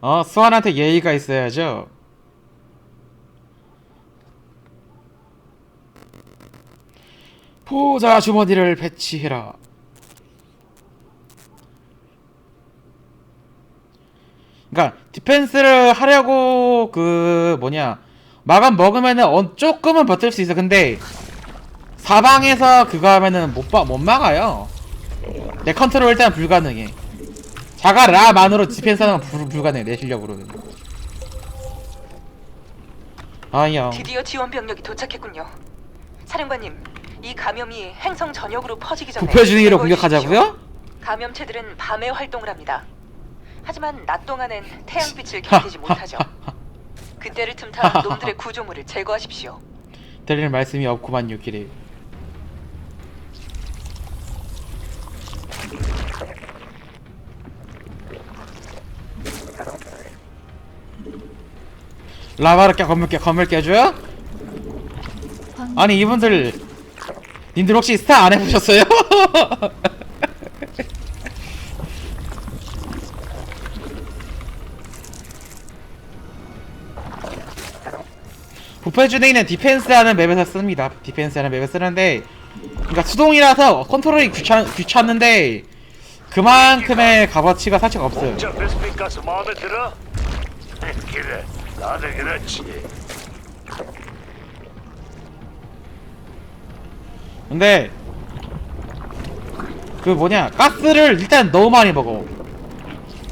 어, 수환한테 예의가 있어야죠. 보자 주머니를 배치해라. 그러니까 디펜스를 하려고 그 뭐냐 마감 먹으면은 어, 조금은 버틸 수 있어. 근데 사방에서 그거 하면은 못, 봐, 못 막아요. 내 컨트롤 일단 불가능해. 자가 라만으로 디펜스 하는 건 불, 불가능해 내 실력으로는. 아형 드디어 지원 병력이 도착했군요. 사령관님, 이 감염이 행성 전역으로 퍼지기 전에 부패 중위로 제거해 주십시오. 공격하자고요? 감염체들은 밤에 활동을 합니다. 하지만 낮 동안엔 태양빛을 견디지 못하죠. 그때를 틈타 놈들의 구조물을 제거하십시오. 드릴 말씀이 없구만 유키리. 라바를 깨 건물 깨 건물 깨줘요? 아니 이분들 님들 혹시 스타 안 해보셨어요? 부패주네이는 디펜스하는 맵에서 씁니다. 디펜스하는 맵에 쓰는데, 그러니까 수동이라서 컨트롤이 귀찮 귀찮는데 그만큼의 값어치가 살짝 없어요. 나도 그렇지. 근데 그 뭐냐 가스를 일단 너무 많이 먹어.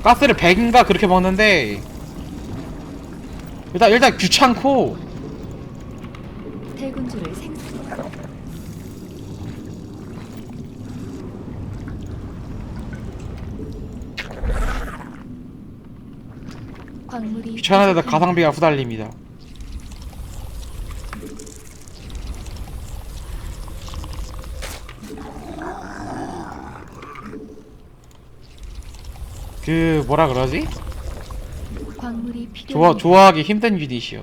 가스를 100인가 그렇게 먹는데 일단 일단 귀찮고 대군주를 생 광물이 부족합니다. 가성비가 후달립니다. 그 뭐라 그러지? 광물이 필요. 좋아 좋아하기 힘든 유닛이요.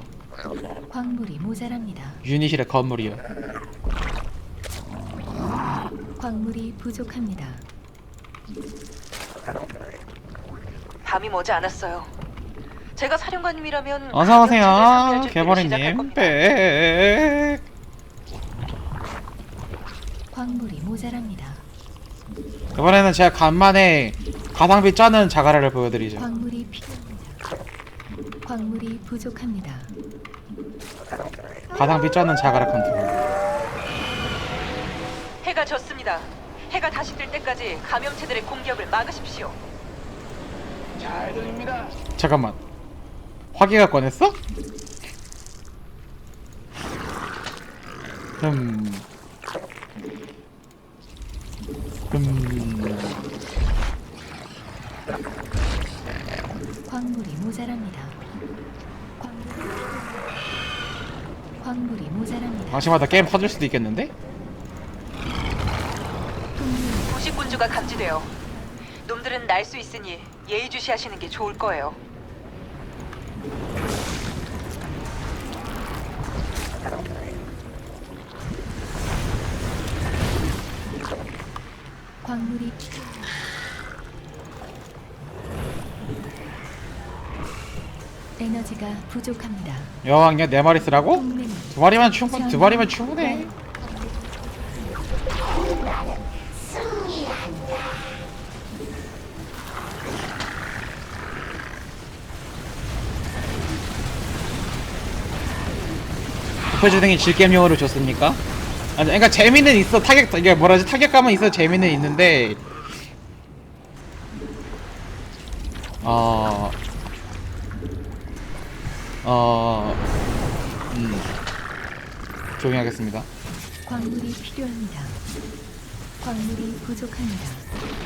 광물이 모자랍니다. 유닛이래 건물이요. 광물이 부족합니다. 밤이 머지 않았어요. 제가 사령관님이라면 어서 오세요, 개버리님. 백. 광물이 모자랍니다. 이번에는 제가 간만에 가성비 쩌는 자가라를 보여드리죠. 광물이 필요합니다. 광물이 부족합니다. 가성비 쩌는 자가라 컨트롤. 해가 졌습니다. 해가 다시 뜰 때까지 감염체들의 공격을 막으십시오. 잘 들립니다. 잠깐만. 화기가 꺼냈어? 음. 음. 광물이 모자랍니다. 광물이 광물이 모자랍니다. 방심하다 게임 터질 수도 있겠는데? 동맹이 부식군주가 감지돼요. 놈들은 날 수 있으니 예의주시하시는 게 좋을 거예요. 에너지가 부족합니다. 여왕이야 네 마리 쓰라고? 두 마리만 충분 두 마리만 충분해. 부패주댕이 질겜용으로 줬습니까? 아니, 그러니까 재미는 있어 타격 이게 뭐라지 타격감은 있어 재미는 있는데 어. 어. 음. 조용히 하겠습니다. 광물이 필요합니다. 광물이 부족합니다.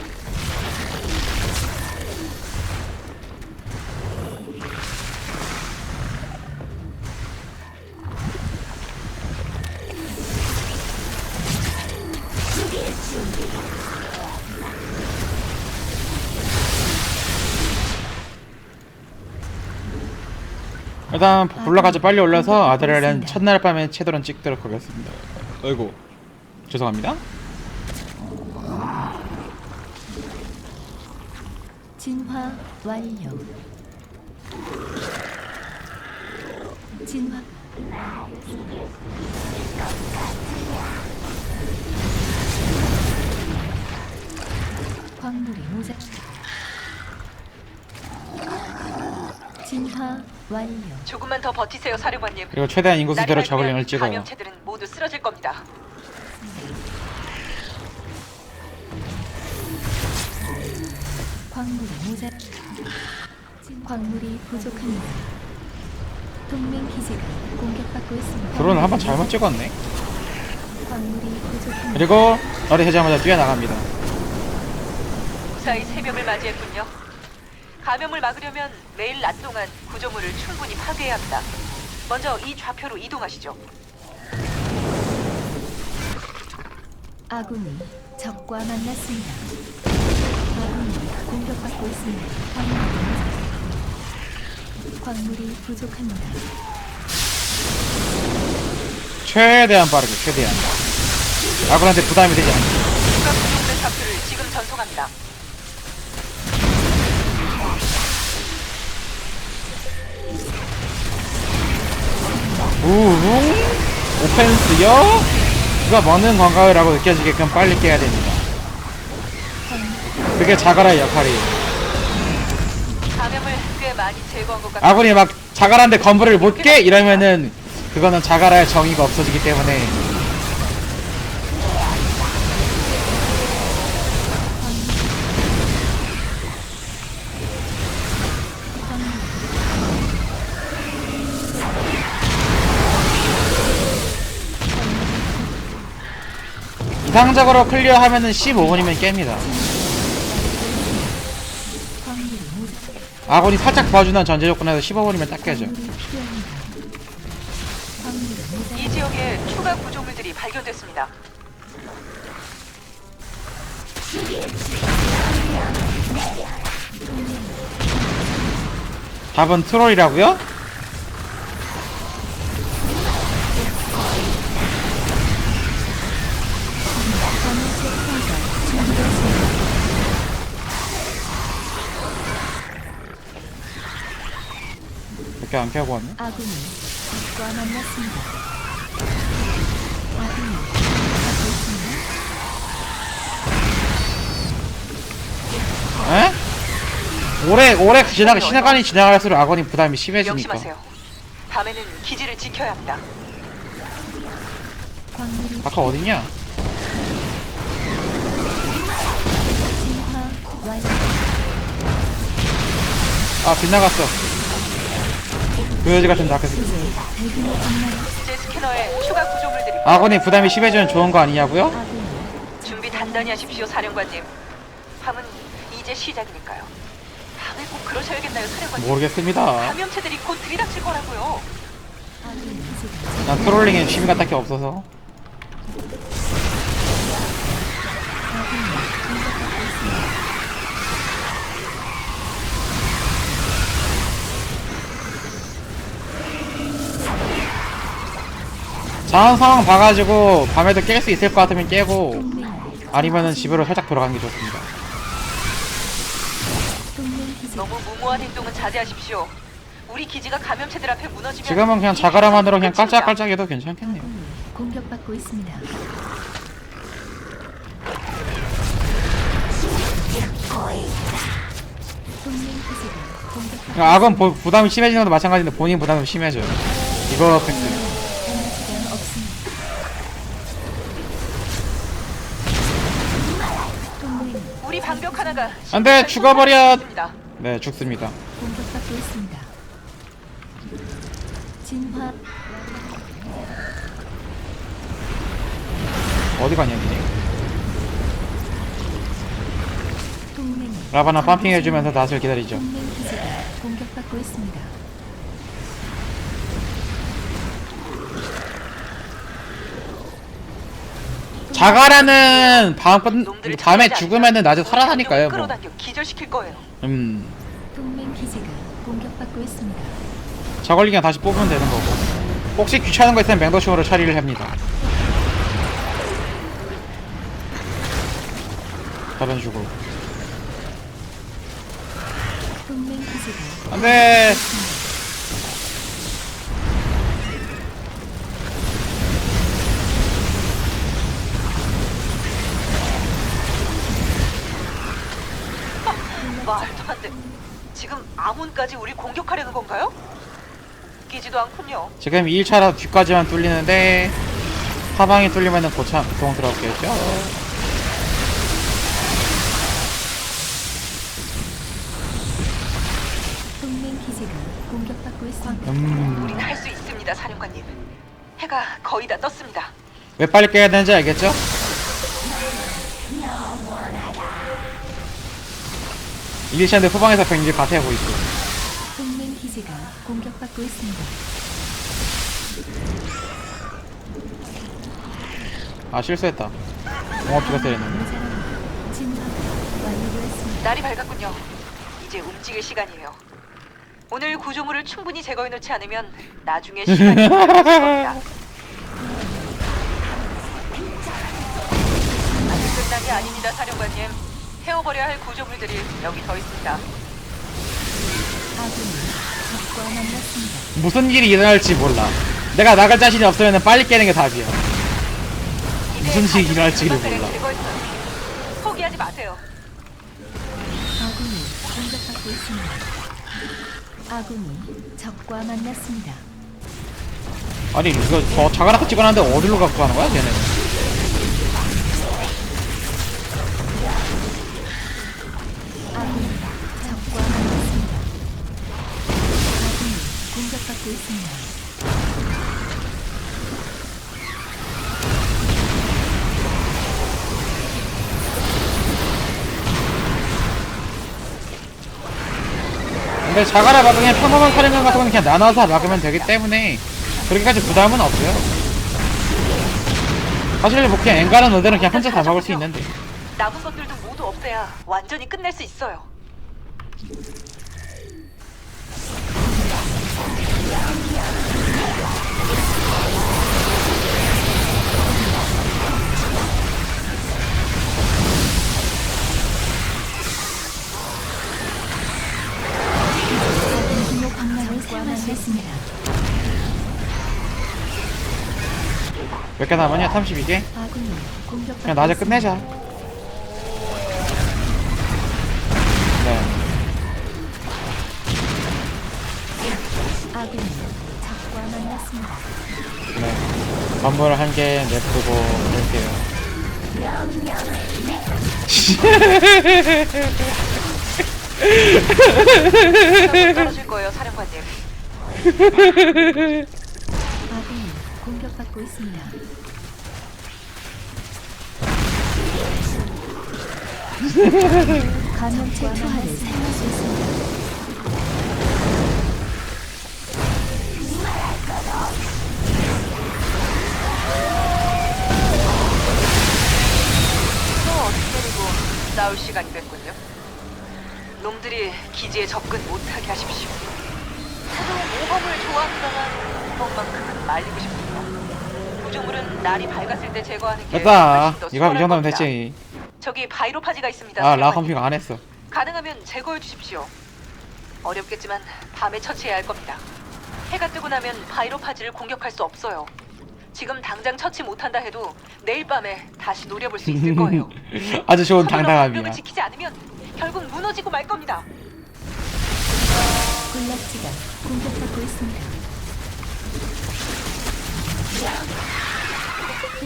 일단 볼라까지 빨리 올라서 아드레날린 첫날 밤에 채도는 찍도록 하겠습니다. 아이고 죄송합니다. 진화 완료. 진화 광물이 모자 진화 완료 조금만 더 버티세요, 사령관님. 그리고 최대한 인구수대로 날이 저글링을 밝으면 찍어요. 감염체들은 모두 쓰러질 겁니다. 광물이 모자 진- 광물이 부족합니다 동맹 기지가 공격받고 있습니다 드론을 한번 잘못 찍었네. 광물이 부족합니다 그리고 너를 해자마자 뛰어나갑니다. 무사히 새벽을 맞이했군요. 감염을 막으려면 매일 낮 동안 구조물을 충분히 파괴해야 합니다. 먼저 이 좌표로 이동하시죠. 아군이 적과 만났습니다. 아군이 공격받고 있습니다. 광물이, 광물이 부족합니다. 최대한 빠르게 최대한. 아군한테 부담이 되지 않게. 추가 구조물의 좌표를 지금 전송합니다. 우웅 오펜스요? 누가 먹는 건가요라고 느껴지게끔 빨리 깨야 됩니다. 그게 자가라의 역할이에요. 감염을 꽤 많이 제거한 것 같아요. 아군이 막 자가라인데 건물을 못 깨? 이러면은 그거는 자가라의 정의가 없어지기 때문에 이상적으로 클리어하면은 15분이면 깹니다. 아군이 살짝 도와주는 전제 조건에서 15분이면 딱 깨죠. 이 지역에 추가 구조물들이 발견됐습니다. 답은 트롤이라고요? 이렇게 안 켜고 왔네. 아군이 적과 만났습니다. 아군이 공격받고 있습니다. 에? 오래 오래 지나 시간이 지나갈수록 아군이 부담이 심해지니까. 명심하세요. 밤에는 기지를 지켜야 합니다. 광물이 아까 어딨냐? 진화 완료. 아 빗나갔어. 그 여지 같은 다크. 이제 대규모 악마를 제 스캐너에 추가 구조물들이 아군이 부담이 심해지면 좋은 거 아니냐고요? 준비 단단히 하십시오, 사령관님. 밤은 이제 시작이니까요. 밤에 꼭 그러셔야겠나요, 사령관님? 모르겠습니다. 감염체들이 곧 들이닥칠 거라고요. 난 트롤링에 취미가 딱히 없어서. 자원 상황 봐가지고 밤에도 깰 수 있을 것 같으면 깨고 아니면은 집으로 살짝 돌아가는 게 좋습니다. 너무 무모한 행동은 자제하십시오. 우리 기지가 감염체들 앞에 무너지면 지금은 그냥 이 자가라만으로 그냥. 깔짝깔짝해도 괜찮겠네요. 아군이 공격받고 있습니다. 동맹 기지가 공격받고 그러니까 악은 보- 부담이 심해지는 것도 마찬가지인데 본인 부담이 심해져요. 이거 팩트. 방벽 하나가 안 돼, 죽어버려. 있습니다. 네 죽습니다. 공격받고 있습니다. 진화 어디 가냐 니네. 동맹 라바나 펌핑 해주면서 낫을 기다리죠. 동맹 기지가 공격받고 있습니다. 자가라는 밤 밤에 죽으면은 낮에 살아나니까요. 뭐. 끌어당겨 기절시킬 거예요. 음 동맹 기지가 공격받고 있습니다. 저걸리 그냥 다시 뽑으면 되는 거고. 혹시 귀찮은 거 있으면 맹도충으로 처리를 합니다. 저런 식으로. 동맹 기지가 기지가 안돼 돼. 지금 아몬까지 우리 공격하려는 건가요? 웃기지도 않군요. 지금 2일차라 뒤까지만 뚫리는데 사방이 뚫리면은 고참 고통스럽겠죠 동맹 기지가 공격받고 있습니다. 음왜 우린 할 수 있습니다, 사령관님. 해가 거의 다 떴습니다. 빨리 깨야 되는지 알겠죠? 일시한데 후방에서 병력이 가세하고 있어 동맹 기지가 공격받고 있습니다. 아 실수했다 공업주가 때렸는데 모자란 진화가 완료되었습니다. 날이 밝았군요. 이제 움직일 시간이에요. 오늘 구조물을 충분히 제거해 놓지 않으면 나중에 시간이 걸릴 겁니다. 아직 끝난 게 아닙니다, 사령관님. 태워버려야 할 구조물들이 여기 더 있습니다. 아군이 적과 만났습니다. 무슨 일이 일어날지 몰라 내가 나갈 자신이 없으면 빨리 깨는 게 답이야 무슨 일이 일어날지를 몰라. 제거했어요. 포기하지 마세요. 아군이 공격받고 있습니다. 아군이 적과 만났습니다. 아니 이거 저 자가라카 찍어놨는데 어디로 갖고 가는 거야 쟤네 공격받고 있습니다. 근데 자가라 막으면 평범한 사령관 같은 건 그냥 나눠서 막으면 되기 때문에 그렇게까지 부담은 없어요 사실 뭐 그냥 엔간한 너들은 그냥 혼자 다 막을 수 있는데 남은 것들도 모두 없애야 완전히 끝낼 수 있어요. 몇 개 남았냐? 32개? 아군이 공격받고 그냥 낮에 있습니다. 끝내자 네 아군이 적과 만났습니다. 네. 건물 한 개 냅두고 할게요. 못 떨어질 거예요, 사령관님. 아군이 공격받고 있습니다. 감염체 투하를 사용할 수 있습니다. 싸울 시간이 됐군요. 놈들이 기지에 접근 못하게 하십시오. 저도 모험을 좋아합니다만 이번만큼은 말리고 싶군요. 구조물은 날이 밝았을 때 제거하는 게 됐다. 훨씬 더 이거 이 수월할 정도면 겁니다. 됐지. 저기 바이로파지가 있습니다. 아. 라컴핑 안 했어. 가능하면 제거해 주십시오. 어렵겠지만 밤에 처치해야 할 겁니다. 해가 뜨고 나면 바이로파지를 공격할 수 없어요. 지금 당장 처치 못한다 해도 내일 밤에 다시 노려볼 수 있을 거예요. 아주 좋은 당당함이야. 지키지 않으면 결국 무너지고 말 겁니다. 군락지가 공격받고 있습니다.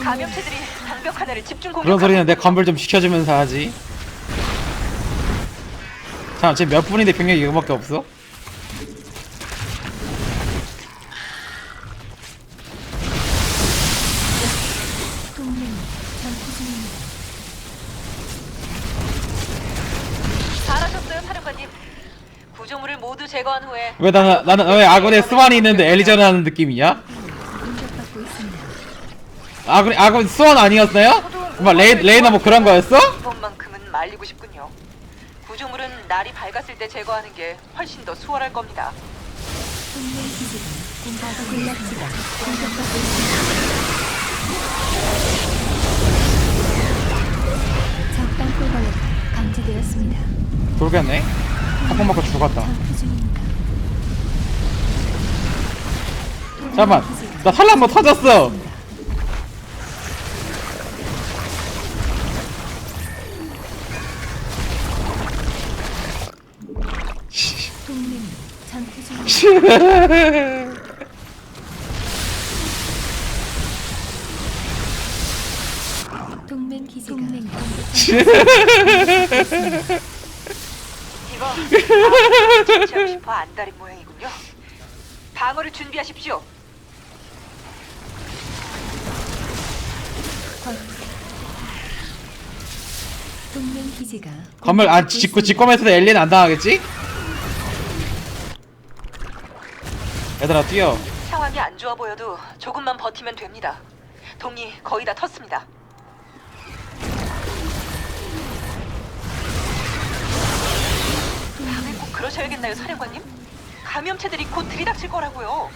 감염체들이 방벽 하나를 집중 공격. 그런 소리는 내 건물 좀 시켜주면서 하지. 참 지금 몇 분인데 병력이 이거밖에 없어? 동맹이 전투 중입니다. 잘하셨어요, 사령관님. 구조물을 모두 제거한 후에 왜 나는 나는 왜 아군에 스완이 있는데 엘리전 하는 느낌이야? 아 그래 아 그럼 수원 아니었어요? 뭐 레, 레이나 뭐 그런 거였어? 이번만큼은 말리고 싶군요. 구조물은 날이 밝았을 때 제거하는 게 훨씬 더 수월할 겁니다. 돌겠네. 한번 맞고 죽었다. 잠깐만 나 살라 한번 터졌어. 동맹 기지가 동맹 이거 싶어 안달인 모양이군요. 방어를 준비하십시오. 동맹 기지가 건물 안 짓고 짓고면서도 엘리는 안 당하겠지? 얘들아 뛰어 상황이 안 좋아 보여도 조금만 버티면 됩니다. 동이 거의 다 텄습니다. 다음에 꼭 그러셔야겠나요, 사령관님? 감염체들이 곧 들이닥칠 거라고요.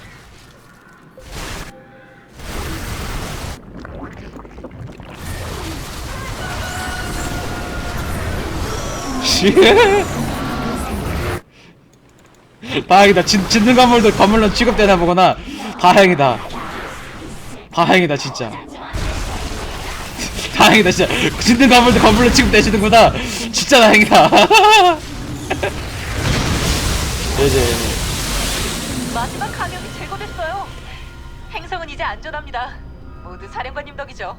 다행이다. 짓, 짓는 건물도 건물로 취급되나 보구나. 다행이다. 다행이다 진짜. 다행이다 진짜. 짓는 건물도 건물로 취급되시는구나. 진짜 다행이다. 이제 마지막 감염이 제거됐어요. 행성은 이제 안전합니다. 모두 사령관님 덕이죠.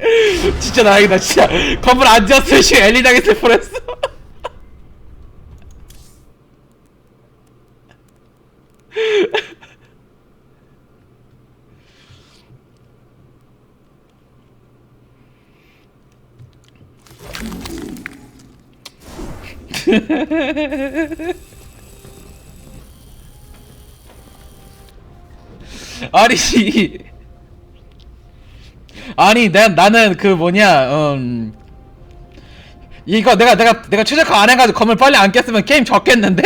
진짜 다행이다 진짜. 건물 안 지었으면 지금 엘리 당했을 뻔했어 아니 아니 나, 나는 그 뭐냐 음 이거 내가 내가 내가 최적화 안 해가지고 건물 빨리 안 깼으면 게임 졌겠는데?